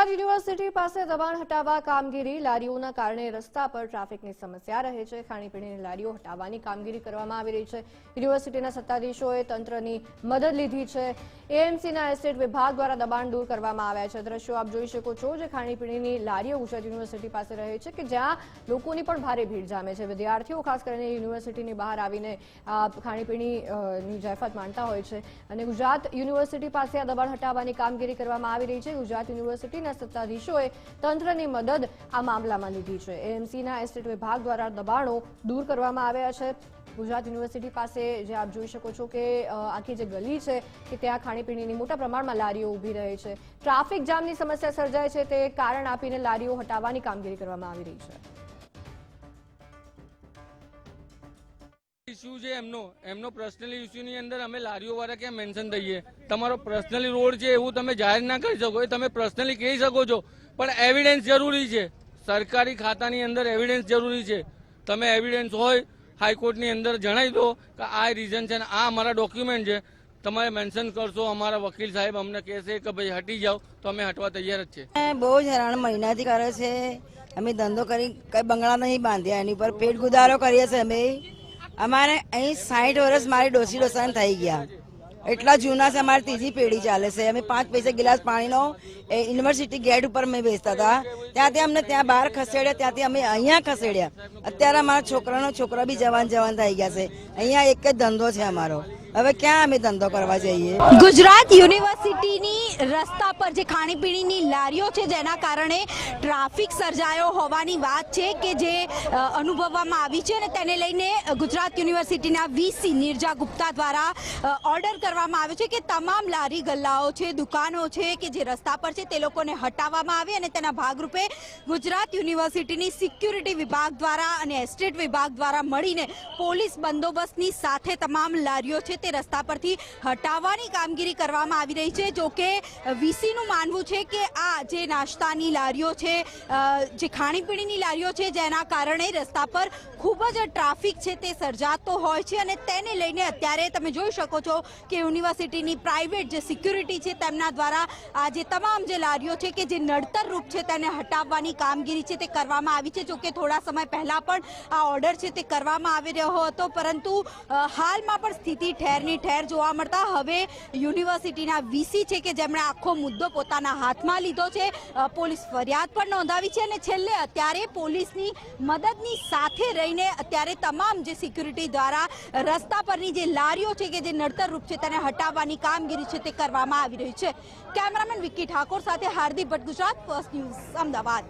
Gujarat university પાસે દબાણ હટાવવા કામગીરી લારીઓના કારણે રસ્તા પર ટ્રાફિકની સમસ્યા રહે છે. ખાણીપીણીની લારીઓ હટાવવાની કામગીરી કરવામાં આવી રહી છે. યુનિવર્સિટીના સત્તાધીશોએ તંત્રની મદદ લીધી છે. એએમસીના એસ્ટેટ વિભાગ દ્વારા દબાણ દૂર કરવામાં આવ્યા છે. દ્રશ્યો આપ જોઈ શકો છો જે ખાણીપીણીની લારીઓ ગુજરાત યુનિવર્સિટી પાસે રહે છે કે જ્યાં લોકોની પણ ભારે ભીડ જામે છે. વિદ્યાર્થીઓ, ખાસ કરીને યુનિવર્સિટીની બહાર આવીને ખાણીપીણીની જયફત માણતા હોય છે. અને ગુજરાત યુનિવર્સિટી પાસે આ દબાણ હટાવવાની કામગીરી કરવામાં આવી રહી છે. ગુજરાત યુનિવર્સિટીના સત્તાધીશોએ તંત્રની મદદ આ મામલામાં લીધી છે. એએમસીના એસ્ટેટ વિભાગ દ્વારા દબાણો દૂર કરવામાં આવ્યા છે. ગુજરાત યુનિવર્સિટી પાસે જે આપ જોઈ શકો છો કે આખી જે ગલી છે કે ત્યાં ખાણીપીણીની મોટા પ્રમાણમાં લારીઓ ઊભી રહે છે. ટ્રાફિક જામની સમસ્યા સર્જાય છે તે કારણ આપીને લારીઓ હટાવવાની કામગીરી કરવામાં આવી રહી છે. ઇસ્યુ છે એમનો. એમનો પર્સનલી ઇસ્યુની અંદર અમે લારીઓ વાળા ક્યાં મેન્શન થઈએ? તમારો પર્સનલી રોડ છે એવું તમે જાહેર ના કરી શકો, એ તમે પર્સનલી કહી શકો છો. પણ એવિડન્સ જરૂરી છે. સરકારી ખાતાની અંદર એવિડન્સ જરૂરી છે. તમે એવિડન્સ હોય હાઈકોર્ટની અંદર જણાવી દો કે આ રીઝન છે ને, આ અમારા ડોક્યુમેન્ટ છે. તમારે મેન્શન કરશો, અમારા વકીલ સાહેબ અમને કહેશે કે ભાઈ હટી જાઓ, તો અમે હટવા તૈયાર જ છે બહુ જ હેરાન મહિનાથી કરે છે. અમે ધંધો કરી, કઈ બંગલા નહીં બાંધ્યા, એની પર પેટ ગુદારો કરીએ છીએ અમે. અમારે અહીં સાઠ વર્ષ મારી ડોસી ડોસાન થઈ ગયા. એટલા જૂના છે, અમારી ત્રીજી પેઢી ચાલે છે. અમે પાંચ પૈસા ગિલાસ પાણીનો યુનિવર્સિટી ગેટ ઉપર અમે વેચતા હતા. ત્યાંથી અમને ત્યાં બહાર ખસેડ્યા, ત્યાંથી અમે અહીંયા ખસેડ્યા. અત્યારે અમારા છોકરાનો છોકરા બી જવાન જવાન થઈ ગયા છે. અહીંયા એક જ ધંધો છે અમારો. હવે ક્યાં અમે ધંધો કરવા જઈએ? ગુજરાત યુનિવર્સિટીની રસ્તા પર જે ખાણીપીણીની લારીઓ છે, જેના કારણે ટ્રાફિક સર્જાયો હોવાની વાત છે કે જે અનુભવવામાં આવી છે અને તેને લઈને ગુજરાત યુનિવર્સિટીના વીસી નિર્જા ગુપ્તા દ્વારા ઓર્ડર કરવામાં આવ્યો છે કે તમામ લારી ગલ્લાઓ છે, દુકાનો છે કે જે રસ્તા પર છે તે લોકોને હટાવવામાં આવે અને તેના ભાગરૂપે ગુજરાત યુનિવર્સિટીની સિક્યુરિટી વિભાગ દ્વારા અને એસ્ટેટ વિભાગ દ્વારા મળીને પોલીસ બંદોબસ્તની સાથે તમામ લારીઓ છે તે રસ્તા પરથી હટાવવાની કામગીરી કરવામાં આવી રહી છે. જો કે વીસીનું માનવું છે કે આ જે નાસ્તાની લારીઓ છે જે ખાણીપીણીની લારીઓ છે, જેના કારણે રસ્તા પર ખૂબ જ ટ્રાફિક છે તે સર્જાતો હોય છે અને તેને લઈને અત્યારે તમે જોઈ શકો છો કે યુનિવર્સિટીની પ્રાઇવેટ જે સિક્યુરિટી છે તેમના દ્વારા આ જે તમામ જે લારીઓ છે કે જે નડતર રૂપ છે તેને હટાવવાની કામગીરી છે તે કરવામાં આવી છે. જોકે થોડા સમય પહેલાં પણ આ ઓર્ડર છે તે કરવામાં આવી રહ્યો હતો. પરંતુ હાલમાં પણ સ્થિતિ ઠેરની ઠેર જોવા મળતા હવે યુનિવર્સિટીના વીસી છે કે જેમણે આખો મુદ્દો પોતાના હાથમાં લીધો છે. પોલીસ ફરિયાદ પણ નોંધાવી છે અને છેલ્લે અત્યારે પોલીસની મદદની સાથે રહીને અત્યારે તમામ જે સિક્યુરિટી દ્વારા રસ્તા પરની જે લારીઓ છે કે જે નડતરરૂપ છે તેને હટાવવાની કામગીરી છે તે કરવામાં આવી રહી છે. કેમેરામેન વિક્કી ઠાકોર સાથે હાર્દિક ભટ્ટ ગુજરાત, ફર્સ્ટ ન્યૂઝ, અમદાવાદ.